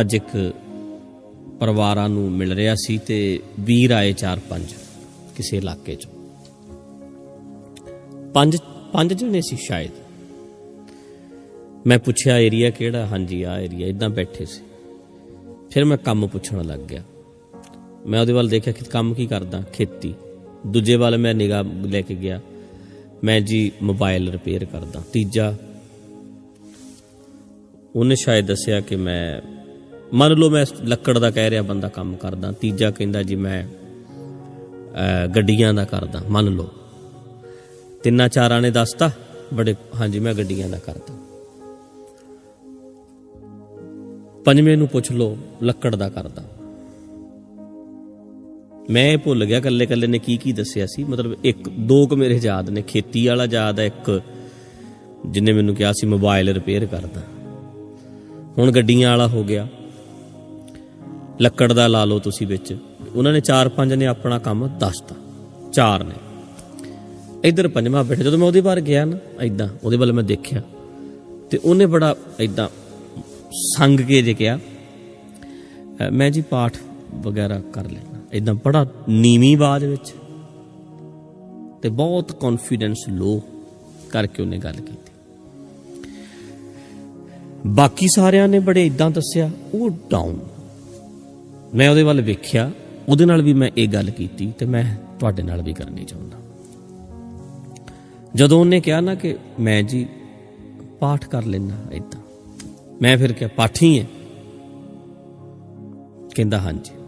ਅੱਜ ਇੱਕ ਪਰਿਵਾਰਾਂ ਨੂੰ ਮਿਲ ਰਿਹਾ ਸੀ ਤੇ ਵੀਰ ਆਏ ਚਾਰ ਪੰਜ ਕਿਸੇ ਇਲਾਕੇ ਚੋਂ। ਪੰਜ ਪੰਜ ਜਣੇ ਸੀ ਸ਼ਾਇਦ। ਮੈਂ ਪੁੱਛਿਆ, ਏਰੀਆ ਕਿਹੜਾ? ਹਾਂਜੀ ਆ ਏਰੀਆ, ਇਦਾਂ ਬੈਠੇ ਸੀ। ਫਿਰ ਮੈਂ ਕੰਮ ਪੁੱਛਣ ਲੱਗ ਗਿਆ। ਮੈਂ ਉਹਦੇ ਵੱਲ ਦੇਖਿਆ ਕਿ ਕੰਮ ਕੀ ਕਰਦਾ, ਖੇਤੀ। ਦੂਜੇ ਵੱਲ ਮੈਂ ਨਿਗਾਹ ਲੈ ਕੇ ਗਿਆ। ਮੈਂ ਜੀ ਮੋਬਾਈਲ ਰਿਪੇਅਰ ਕਰਦਾ। ਤੀਜਾ, ਉਹਨੇ ਸ਼ਾਇਦ ਦੱਸਿਆ ਕਿ ਮੈਂ ਮੰਨ ਲਓ ਮੈਂ ਲੱਕੜ ਦਾ ਕਹਿ ਰਿਹਾ, ਬੰਦਾ ਕੰਮ ਕਰਦਾ, ਤੀਜਾ ਕਹਿੰਦਾ ਜੀ ਮੈਂ ਗੱਡੀਆਂ ਦਾ ਕਰਦਾ, ਮੰਨ ਲਓ। ਤਿੰਨਾਂ ਚਾਰਾਂ ਨੇ ਦੱਸਤਾ, ਬੜੇ, ਹਾਂਜੀ, ਮੈਂ ਗੱਡੀਆਂ ਦਾ ਕਰਦਾ। ਪੰਜਵੇਂ ਨੂੰ ਪੁੱਛ ਲਓ, ਲੱਕੜ ਦਾ ਕਰਦਾ। ਮੈਂ ਇਹ ਭੁੱਲ ਗਿਆ ਕੱਲੇ ਕੱਲੇ ਨੇ ਕੀ ਕੀ ਦੱਸਿਆ ਸੀ, ਮਤਲਬ ਇੱਕ, ਦੋ ਕੁ ਮੇਰੇ ਯਾਦ ਨੇ, ਖੇਤੀ ਵਾਲਾ ਯਾਦ ਹੈ ਇੱਕ, ਜਿਨੇ ਮੈਨੂੰ ਕਿਹਾ ਸੀ ਮੋਬਾਈਲ ਰਿਪੇਅਰ ਕਰਦਾ। ਹੁਣ ਗੱਡੀਆਂ ਵਾਲਾ ਹੋ ਗਿਆ। ਲੱਕੜ ਦਾ ਲਾ ਲਓ ਤੁਸੀਂ ਵਿੱਚ। ਉਹਨਾਂ ਨੇ ਚਾਰ ਪੰਜ ਨੇ ਆਪਣਾ ਕੰਮ ਦੱਸਤਾ। ਚਾਰ ਨੇ। ਇਧਰ ਪੰਜਵਾਂ ਬੈਠਾ ਜਦੋਂ ਮੈਂ ਉਹਦੇ ਬਾਹਰ ਗਿਆ ਨਾ ਐਦਾਂ ਉਹਦੇ ਵੱਲ ਮੈਂ ਦੇਖਿਆ। ਤੇ ਉਹਨੇ ਬੜਾ ਐਦਾਂ ਸੰਗ ਕੇ ਜੇ ਕਿਹਾ ਮੈਂ ਜੀ ਪਾਠ ਵਗੈਰਾ ਕਰ ਲੈਣਾ ਐਦਾਂ ਬੜਾ ਨੀਵੀਂ ਆਵਾਜ਼ ਵਿੱਚ ਤੇ ਬਹੁਤ ਕੌਨਫੀਡੈਂਸ ਲੋ ਕਰਕੇ ਉਹਨੇ ਗੱਲ ਕੀਤੀ। ਬਾਕੀ ਸਾਰਿਆਂ ਨੇ ਬੜੇ ਇਦਾਂ ਦੱਸਿਆ, ਉਹ ਡਾਊਨ ਮੈਂ ਉਹਦੇ ਵੱਲ ਵੇਖਿਆ, ਉਹਦੇ ਨਾਲ ਵੀ ਮੈਂ ਇਹ ਗੱਲ ਕੀਤੀ ਤੇ ਮੈਂ ਤੁਹਾਡੇ ਨਾਲ ਵੀ ਕਰਨੀ ਚਾਹੁੰਦਾ। ਜਦੋਂ ਉਹਨੇ ਕਿਹਾ ਨਾ ਕਿ ਮੈਂ ਜੀ ਪਾਠ ਕਰ ਲੈਣਾ ਇਦਾਂ ਮੈਂ ਫਿਰ ਕਿਹਾ, ਪਾਠੀ ਹੈ ਕਹਿੰਦਾ, ਹਾਂਜੀ।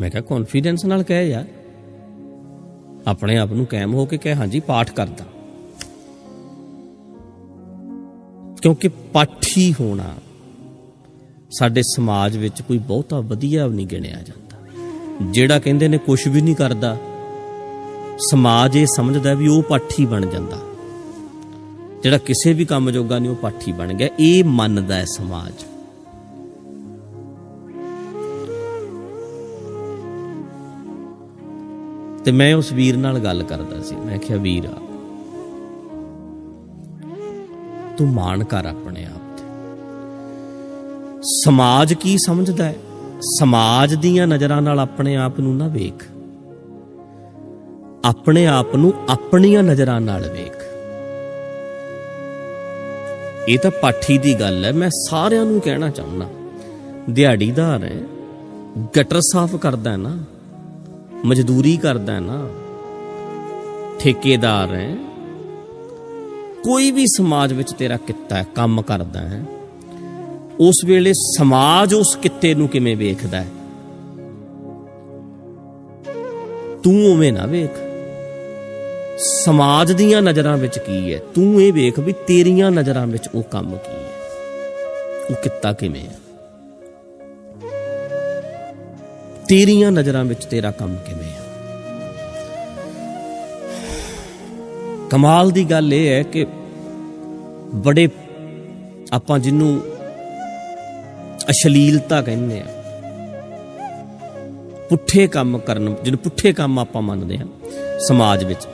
ਮੈਂ ਕਿਹਾ ਕੌਨਫੀਡੈਂਸ ਨਾਲ ਕਹਿ ਯਾਰ। ਆਪਣੇ ਆਪ ਨੂੰ ਕਾਇਮ ਹੋ ਕੇ ਕਹਿ, ਹਾਂਜੀ, ਪਾਠ ਕਰਦਾ। ਕਿਉਂਕਿ ਪਾਠੀ ਹੋਣਾ ਸਾਡੇ ਸਮਾਜ ਵਿੱਚ ਕੋਈ ਬਹੁਤਾ ਵਧੀਆ ਨਹੀਂ ਗਿਣਿਆ ਜਾਂਦਾ। ਜਿਹੜਾ ਕਹਿੰਦੇ ਨੇ ਕੁਝ ਵੀ ਨਹੀਂ ਕਰਦਾ, ਸਮਾਜ ਇਹ ਸਮਝਦਾ ਵੀ ਉਹ ਪਾਠੀ ਬਣ ਜਾਂਦਾ। ਜਿਹੜਾ ਕਿਸੇ ਵੀ ਕੰਮ ਜੋਗਾ ਨਹੀਂ, ਉਹ ਪਾਠੀ ਬਣ ਗਿਆ। ਇਹ ਮੰਨਦਾ ਹੈ ਸਮਾਜ। ਤੇ ਮੈਂ ਉਸ ਵੀਰ ਨਾਲ ਗੱਲ ਕਰਦਾ ਸੀ। ਮੈਂ ਕਿਹਾ, ਵੀਰ ਆ ਤੂੰ ਮਾਣ ਕਰ ਆਪਣੇ ਆਪ। ਸਮਾਜ ਕੀ ਸਮਝਦਾ ਹੈ? ਸਮਾਜ ਦੀਆਂ ਨਜ਼ਰਾਂ ਨਾਲ ਆਪਣੇ ਆਪ ਨੂੰ ਨਾ ਵੇਖ। ਆਪਣੇ ਆਪ ਨੂੰ ਆਪਣੀਆਂ ਨਜ਼ਰਾਂ ਨਾਲ ਵੇਖ। ਇਹ ਤਾਂ ਪਾਠੀ ਦੀ ਗੱਲ ਹੈ, ਮੈਂ ਸਾਰਿਆਂ ਨੂੰ ਕਹਿਣਾ ਚਾਹੁੰਦਾ। ਦਿਹਾੜੀਦਾਰ ਹੈ, ਗਟਰ ਸਾਫ਼ ਕਰਦਾ ਹੈ ਨਾ, ਮਜ਼ਦੂਰੀ ਕਰਦਾ ਹੈ ਨਾ, ਠੇਕੇਦਾਰ ਹੈ, ਕੋਈ ਵੀ ਸਮਾਜ ਵਿੱਚ ਤੇਰਾ ਕਿੱਤਾ ਹੈ, ਕੰਮ ਕਰਦਾ ਹੈ ਉਸ ਵੇਲੇ ਸਮਾਜ ਉਸ ਕਿੱਤੇ ਨੂੰ ਕਿਵੇਂ ਵੇਖਦਾ ਹੈ? ਤੂੰ ਉਵੇਂ ਨਾ ਵੇਖ। ਸਮਾਜ ਦੀਆਂ ਨਜ਼ਰਾਂ ਵਿੱਚ ਕੀ ਹੈ? ਤੂੰ ਇਹ ਵੇਖ ਵੀ ਤੇਰੀਆਂ ਨਜ਼ਰਾਂ ਵਿੱਚ ਉਹ ਕੰਮ ਕੀ ਹੈ? ਉਹ ਕਿੱਤਾ ਕਿਵੇਂ ਹੈ? ਤੇਰੀਆਂ ਨਜ਼ਰਾਂ ਵਿੱਚ ਤੇਰਾ ਕੰਮ ਕਿਵੇਂ ਹੈ? ਕਮਾਲ ਦੀ ਗੱਲ ਇਹ ਹੈ ਕਿ ਬੜੇ ਆਪਾਂ ਜਿਹਨੂੰ ਅਸ਼ਲੀਲਤਾ ਕਹਿੰਦੇ ਆ। ਪੁੱਠੇ ਕੰਮ ਕਰਨ ਜਿਹਨੂੰ ਪੁੱਠੇ ਕੰਮ ਆਪਾਂ ਮੰਨਦੇ ਆ ਸਮਾਜ ਵਿੱਚ,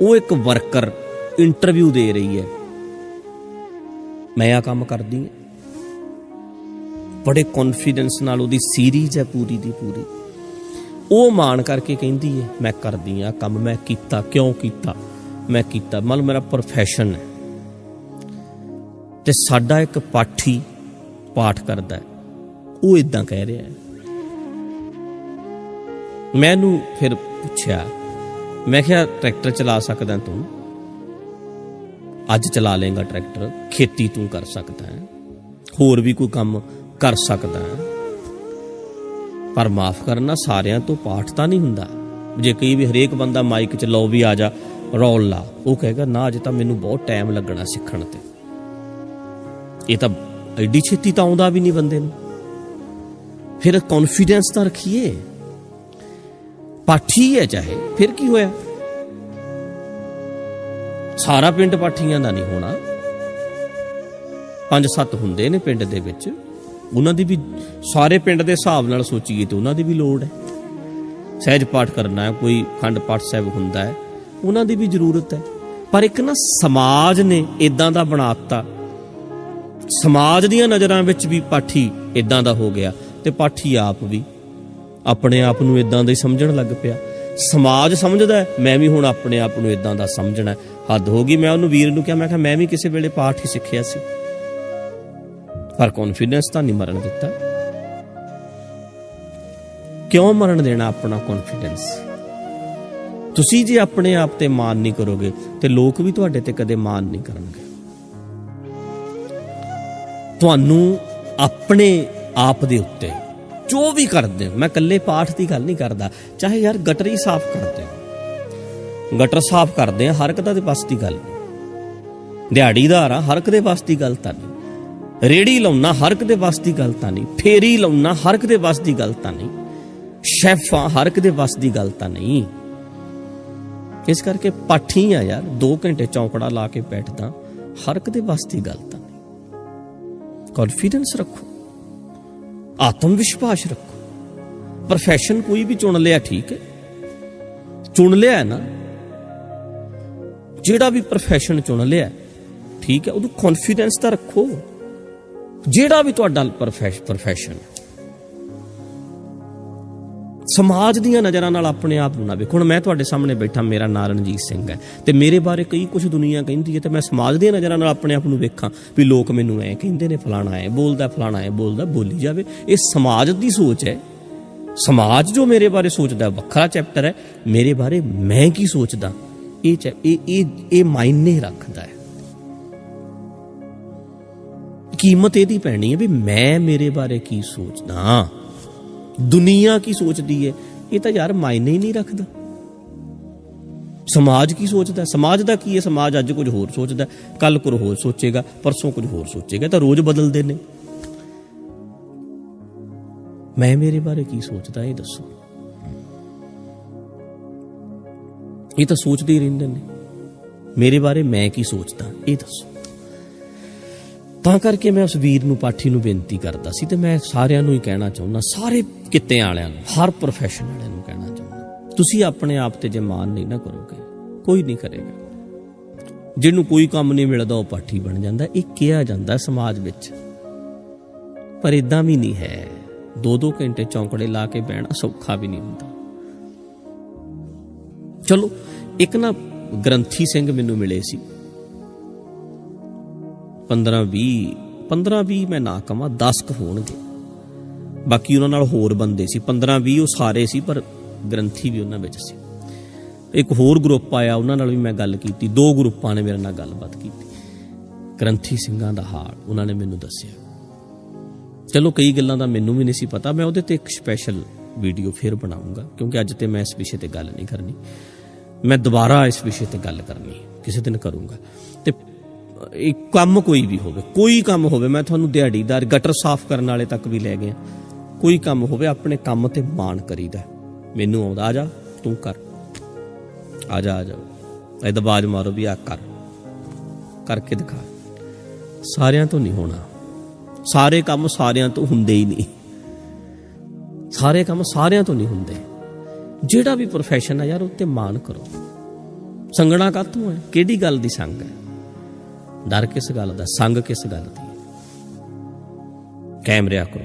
ਉਹ ਇੱਕ ਵਰਕਰ ਇੰਟਰਵਿਊ ਦੇ ਰਹੀ ਹੈ। ਮੈਂ ਆ ਕੰਮ ਕਰਦੀ ਹਾਂ। ਬੜੇ ਕੌਨਫੀਡੈਂਸ ਨਾਲ ਉਹਦੀ ਸੀਰੀਜ਼ ਹੈ ਪੂਰੀ ਦੀ ਪੂਰੀ। ਉਹ ਮਾਣ ਕਰਕੇ ਕਹਿੰਦੀ ਹੈ, ਮੈਂ ਕਰਦੀ ਆ ਕੰਮ, ਮੈਂ ਕੀਤਾ, ਕਿਉਂ ਕੀਤਾ? ਮੈਂ ਕੀਤਾ। ਮਤਲਬ ਮੇਰਾ ਪ੍ਰੋਫੈਸ਼ਨ ਹੈ। ਤੇ ਸਾਡਾ ਇੱਕ ਪਾਠੀ ਪਾਠ ਕਰਦਾ ਉਹ ਇਦਾਂ ਕਹਿ ਰਿਹਾ ਹੈ। ਮੈਨੂੰ ਫਿਰ ਪੁੱਛਿਆ, ਮੈਂ ਕਿਹਾ, ਟਰੈਕਟਰ ਚਲਾ ਸਕਦਾ ਤੂੰ? ਅੱਜ ਚਲਾ ਲੇਗਾ ਟਰੈਕਟਰ, ਖੇਤੀ ਤੂੰ ਕਰ ਸਕਦਾ ਹੈ। ਹੋਰ ਵੀ ਕੋਈ ਕੰਮ ਕਰ ਸਕਦਾ ਹੈ। ਪਰ ਮਾਫ ਕਰਨਾ, ਸਾਰਿਆਂ ਤੋਂ ਪਾਠ ਤਾਂ ਨਹੀਂ ਹੁੰਦਾ। ਜੇ ਕਈ ਵੀ ਹਰੇਕ ਬੰਦਾ ਮਾਈਕ 'ਚ, ਲਓ ਵੀ ਆ ਜਾ, ਰੌਲ ਲਾ। ਉਹ ਕਹੇਗਾ, ਨਾ, ਅਜੇ ਤਾਂ ਮੈਨੂੰ ਬਹੁਤ ਟਾਈਮ ਲੱਗਣਾ ਸਿੱਖਣ ਤੇ। ਇਹ ਤਾਂ ਐਡੀ ਛੇਤੀ ਤਾਂ ਆਉਂਦਾ ਵੀ ਨਹੀਂ ਬੰਦੇ ਨੂੰ। ਫਿਰ ਕੌਨਫੀਡੈਂਸ ਤਾਂ ਰੱਖੀਏ। ਪਾਠੀ ਹੈ ਚਾਹੇ, ਫਿਰ ਕੀ ਹੋਇਆ? ਸਾਰਾ ਪਿੰਡ ਪਾਠੀਆਂ ਦਾ ਨਹੀਂ ਹੋਣਾ। ਪੰਜ ਸੱਤ ਹੁੰਦੇ ਨੇ ਪਿੰਡ ਦੇ ਵਿੱਚ। ਉਹਨਾਂ ਦੀ ਵੀ ਸਾਰੇ ਪਿੰਡ ਦੇ ਹਿਸਾਬ ਨਾਲ ਸੋਚੀਏ ਤੇ ਉਹਨਾਂ ਦੀ ਵੀ ਲੋੜ ਹੈ। ਸਹਿਜ ਪਾਠ ਕਰਨਾ ਹੈ, ਕੋਈ ਖੰਡ ਪਾਠ ਸਾਹਿਬ ਹੁੰਦਾ ਹੈ। ਉਹਨਾਂ ਦੀ ਵੀ ਜ਼ਰੂਰਤ ਹੈ। ਪਰ ਇੱਕ ਨਾ ਸਮਾਜ ਨੇ ਇਦਾਂ ਦਾ ਬਣਾਤਾ ਸਮਾਜ ਦੀਆਂ ਨਜ਼ਰਾਂ ਵਿੱਚ ਵੀ ਪਾਠੀ ਇਦਾਂ ਦਾ ਹੋ ਗਿਆ ਤੇ ਪਾਠੀ ਆਪ ਵੀ ਆਪਣੇ ਆਪ ਨੂੰ ਇਦਾਂ ਦਾ ਹੀ ਸਮਝਣ ਲੱਗ ਪਿਆ। ਸਮਾਜ ਸਮਝਦਾ ਮੈਂ ਵੀ ਹੁਣ ਆਪਣੇ ਆਪ ਨੂੰ ਇਦਾਂ ਦਾ ਸਮਝਣਾ ਹੱਦ ਹੋ ਗਈ, ਮੈਂ ਉਹਨੂੰ ਵੀਰ ਨੂੰ ਕਿਹਾ, ਮੈਂ ਕਿਹਾ, ਮੈਂ ਵੀ ਕਿਸੇ ਵੇਲੇ ਪਾਠ ਹੀ ਸਿੱਖਿਆ ਸੀ। ਪਰ ਕੌਨਫੀਡੈਂਸ ਤਾਂ ਨਹੀਂ ਮਰਨ ਦਿੱਤਾ। ਕਿਉਂ ਮਰਨ ਦੇਣਾ ਆਪਣਾ ਕੌਨਫੀਡੈਂਸ ਤੁਸੀਂ ਜੇ ਆਪਣੇ ਆਪ ਤੇ ਮਾਨ ਨਹੀਂ ਕਰੋਗੇ, ਤੇ ਲੋਕ ਵੀ ਤੁਹਾਡੇ ਤੇ ਕਦੇ ਮਾਨ ਨਹੀਂ ਕਰਨਗੇ। ਤੁਹਾਨੂੰ ਆਪਣੇ ਆਪ ਦੇ ਉੱਤੇ ਜੋ ਵੀ ਕਰਦੇ ਹੋ। ਮੈਂ ਇਕੱਲੇ ਪਾਠ ਦੀ ਗੱਲ ਨਹੀਂ ਕਰਦਾ। ਚਾਹੇ ਯਾਰ ਗਟਰ ਹੀ ਸਾਫ਼ ਕਰਦੇ ਹੋ। ਗਟਰ ਸਾਫ਼ ਕਰਦੇ ਆ, ਹਰ ਇੱਕ ਦਾ ਦੇ ਬਸ ਦੀ ਗੱਲ ਨਹੀਂ। ਦਿਹਾੜੀਦਾਰ ਆ ਹਰ ਇੱਕ ਦੇ ਬਸ ਦੀ ਗੱਲ ਤਾਂ ਨਹੀਂ। ਰੇੜੀ ਲਾਉਣਾ, ਹਰ ਇੱਕ ਦੇ ਬਸ ਦੀ ਗੱਲ ਤਾਂ ਨਹੀਂ। ਫੇਰੀ ਲਾਉਣਾ, ਹਰ ਇੱਕ ਦੇ ਬਸ ਦੀ ਗੱਲ ਤਾਂ ਨਹੀਂ। ਸ਼ੈਫ ਆ ਹਰ ਇੱਕ ਦੇ ਬਸ ਦੀ ਗੱਲ ਤਾਂ ਨਹੀਂ। ਇਸ ਕਰਕੇ ਪਾਠੀ ਆ ਯਾਰ 2 ਘੰਟੇ ਚੌਂਕੜਾ ਲਾ ਕੇ ਬੈਠਦਾ, ਹਰ ਇੱਕ ਦੇ ਬਸ ਦੀ ਗੱਲ ਤਾਂ ਕੌਨਫੀਡੈਂਸ ਰੱਖੋ ਆਤਮ ਵਿਸ਼ਵਾਸ ਰੱਖੋ। profession ਕੋਈ ਵੀ ਚੁਣ ਲਿਆ ਠੀਕ ਹੈ। ਚੁਣ ਲਿਆ ਨਾ, ਜਿਹੜਾ ਵੀ profession ਚੁਣ ਲਿਆ, ਠੀਕ ਹੈ, ਉਹਨੂੰ ਕੌਨਫੀਡੈਂਸ ਤਾਂ ਰੱਖੋ। ਜਿਹੜਾ ਵੀ ਤੁਹਾਡਾ profession ਹੈ। ਸਮਾਜ ਦੀਆਂ ਨਜ਼ਰਾਂ ਨਾਲ ਆਪਣੇ ਆਪ ਨੂੰ ਨਾ ਵੇਖੋ। ਹੁਣ ਮੈਂ ਤੁਹਾਡੇ ਸਾਹਮਣੇ ਬੈਠਾ, ਮੇਰਾ ਨਾਂ ਰਣਜੀਤ ਸਿੰਘ ਹੈ ਤੇ ਮੇਰੇ ਬਾਰੇ ਕਈ ਕੁਝ ਦੁਨੀਆ ਕਹਿੰਦੀ ਹੈ ਤੇ ਮੈਂ ਸਮਾਜ ਦੀਆਂ ਨਜ਼ਰਾਂ ਨਾਲ ਆਪਣੇ ਆਪ ਨੂੰ ਵੇਖਾਂ ਵੀ ਲੋਕ ਮੈਨੂੰ ਐ ਕਹਿੰਦੇ ਨੇ, ਫਲਾਣਾ ਐ ਬੋਲਦਾ, ਫਲਾਣਾ ਐ ਬੋਲਦਾ, ਬੋਲੀ ਜਾਵੇ। ਇਹ ਸਮਾਜ ਦੀ ਸੋਚ ਹੈ। ਸਮਾਜ ਜੋ ਮੇਰੇ ਬਾਰੇ ਸੋਚਦਾ, ਵੱਖਰਾ ਚੈਪਟਰ ਹੈ। ਮੇਰੇ ਬਾਰੇ ਮੈਂ ਕੀ ਸੋਚਦਾ? ਇਹ ਚੈ- ਇਹ ਇਹ ਇਹ ਮਾਇਨੇ ਰੱਖਦਾ ਹੈ। ਕੀਮਤ ਇਹਦੀ ਪੈਣੀ ਹੈ ਵੀ ਮੈਂ ਮੇਰੇ ਬਾਰੇ ਕੀ ਸੋਚਦਾ। ਦੁਨੀਆ ਕੀ ਸੋਚਦੀ ਹੈ ਇਹ ਤਾਂ ਯਾਰ ਮਾਇਨੇ ਹੀ ਨਹੀਂ ਰੱਖਦਾ। ਸਮਾਜ ਕੀ ਸੋਚਦਾ? ਸਮਾਜ ਦਾ ਕੀ ਹੈ ਸਮਾਜ ਅੱਜ ਕੁਝ ਹੋਰ ਸੋਚਦਾ, ਕੱਲ ਕੁਝ ਹੋਰ ਸੋਚੇਗਾ, ਪਰਸੋਂ ਕੁਝ ਹੋਰ ਸੋਚੇਗਾ ਤਾਂ ਰੋਜ਼ ਬਦਲਦੇ ਨੇ। ਮੈਂ ਮੇਰੇ ਬਾਰੇ ਕੀ ਸੋਚਦਾ, ਇਹ ਦੱਸੋ। ਇਹ ਤਾਂ ਸੋਚਦੇ ਹੀ ਰਹਿੰਦੇ ਨੇ। ਮੇਰੇ ਬਾਰੇ ਮੈਂ ਕੀ ਸੋਚਦਾ, ਇਹ ਦੱਸੋ। ਤਾਂ ਕਰਕੇ ਮੈਂ ਉਸ ਵੀਰ ਨੂੰ, ਪਾਠੀ ਨੂੰ ਬੇਨਤੀ ਕਰਦਾ ਸੀ ਤੇ ਮੈਂ ਸਾਰਿਆਂ ਨੂੰ ਹੀ ਕਹਿਣਾ ਚਾਹੁੰਦਾ, ਸਾਰੇ ਕਿੱਤੇ ਵਾਲਿਆਂ ਨੂੰ। ਹਰ ਪ੍ਰੋਫੈਸ਼ਨ ਵਾਲਿਆਂ ਨੂੰ ਕਹਿਣਾ ਚਾਹੁੰਦਾ। ਤੁਸੀਂ ਆਪਣੇ ਆਪ ਤੇ ਜੇ ਮਾਨ ਨਹੀਂ ਨਾ ਕਰੋਗੇ, ਕੋਈ ਨਹੀਂ ਕਰੇਗਾ। ਜਿਹਨੂੰ ਕੋਈ ਕੰਮ ਨਹੀਂ ਮਿਲਦਾ, ਉਹ ਪਾਠੀ ਬਣ ਜਾਂਦਾ। ਇਹ ਕਿਹਾ ਜਾਂਦਾ ਸਮਾਜ ਵਿੱਚ। ਪਰ ਇਦਾਂ ਵੀ ਨਹੀਂ ਹੈ। ਦੋ ਦੋ ਘੰਟੇ ਚੌਂਕੜੇ ਲਾ ਕੇ ਬਹਿਣਾ ਸੌਖਾ ਵੀ ਨਹੀਂ ਹੁੰਦਾ। ਚਲੋ, ਇੱਕ ਨਾ ਗ੍ਰੰਥੀ ਸਿੰਘ ਮੈਨੂੰ ਮਿਲੇ ਸੀ। 15 20 15 20 ਮੈਂ ਨਾ ਕਵਾਂ 10 ਕ ਹੋਣਗੇ। ਬਾਕੀ ਉਹਨਾਂ ਨਾਲ ਹੋਰ ਬੰਦੇ ਸੀ 15 20 ਉਹ ਸਾਰੇ ਸੀ, ਪਰ ਗ੍ਰੰਥੀ ਵੀ ਉਹਨਾਂ ਵਿੱਚ ਸੀ। ਇੱਕ ਹੋਰ ਗਰੁੱਪ ਆਇਆ, ਉਹਨਾਂ ਨਾਲ ਵੀ ਮੈਂ ਗੱਲ ਕੀਤੀ, ਦੋ ਗਰੁੱਪਾਂ ਨੇ ਮੇਰੇ ਨਾਲ ਗੱਲਬਾਤ ਕੀਤੀ। ਗ੍ਰੰਥੀ ਸਿੰਘਾਂ ਦਾ ਹਾਲ, ਉਹਨਾਂ ਨੇ ਮੈਨੂੰ ਦੱਸਿਆ। ਚਲੋ ਕਈ ਗੱਲਾਂ ਦਾ ਮੈਨੂੰ ਵੀ ਨਹੀਂ ਸੀ ਪਤਾ, ਮੈਂ ਉਹਦੇ ਤੇ ਇੱਕ ਸਪੈਸ਼ਲ ਵੀਡੀਓ ਫਿਰ ਬਣਾਉਂਗਾ, ਕਿਉਂਕਿ ਅੱਜ ਤੇ ਮੈਂ ਇਸ ਵਿਸ਼ੇ ਤੇ ਗੱਲ ਨਹੀਂ ਕਰਨੀ। ਮੈਂ ਦੁਬਾਰਾ ਇਸ ਵਿਸ਼ੇ ਤੇ ਗੱਲ ਕਰਨੀ, ਕਿਸੇ ਦਿਨ ਕਰੂੰਗਾ। ਤੇ ਇਹ ਕੰਮ ਕੋਈ ਵੀ ਹੋਵੇ, ਕੋਈ ਕੰਮ ਹੋਵੇ, ਮੈਂ ਤੁਹਾਨੂੰ ਦਿਹਾੜੀਦਾਰ, ਗਟਰ ਸਾਫ਼ ਕਰਨ ਵਾਲੇ ਤੱਕ ਵੀ ਲੈ ਗਿਆ। ਕੋਈ ਕੰਮ ਹੋਵੇ, ਆਪਣੇ ਕੰਮ ਤੇ ਮਾਣ ਕਰੀਦਾ ਮੈਨੂੰ ਆਉਂਦਾ, ਆ ਜਾ, ਤੂੰ ਕਰ। ਆ ਜਾ ਆ ਜਾ। ਇਹਦਾ ਬਾਜ ਮਾਰੋ ਵੀ, ਆ, ਕਰ। ਕਰਕੇ ਦਿਖਾ। ਸਾਰਿਆਂ ਤੋਂ ਨਹੀਂ ਹੋਣਾ। ਸਾਰੇ ਕੰਮ ਸਾਰਿਆਂ ਤੋਂ ਹੁੰਦੇ ਹੀ ਨਹੀਂ। ਸਾਰੇ ਕੰਮ ਸਾਰਿਆਂ ਤੋਂ ਨਹੀਂ ਹੁੰਦੇ। ਜਿਹੜਾ ਵੀ profession ਹੈ ਯਾਰ ਉੱਤੇ ਮਾਣ ਕਰੋ। ਸੰਗਣਾ ਕਾਤੋਂ ਹੈ? ਕਿਹੜੀ ਗੱਲ ਦੀ ਸੰਗ ਹੈ? ਡਰ ਕਿਸ ਗੱਲ ਦਾ? ਸੰਗ ਕਿਸ ਗੱਲ ਦੀ? ਕੈਮਰਿਆ ਕਰੋ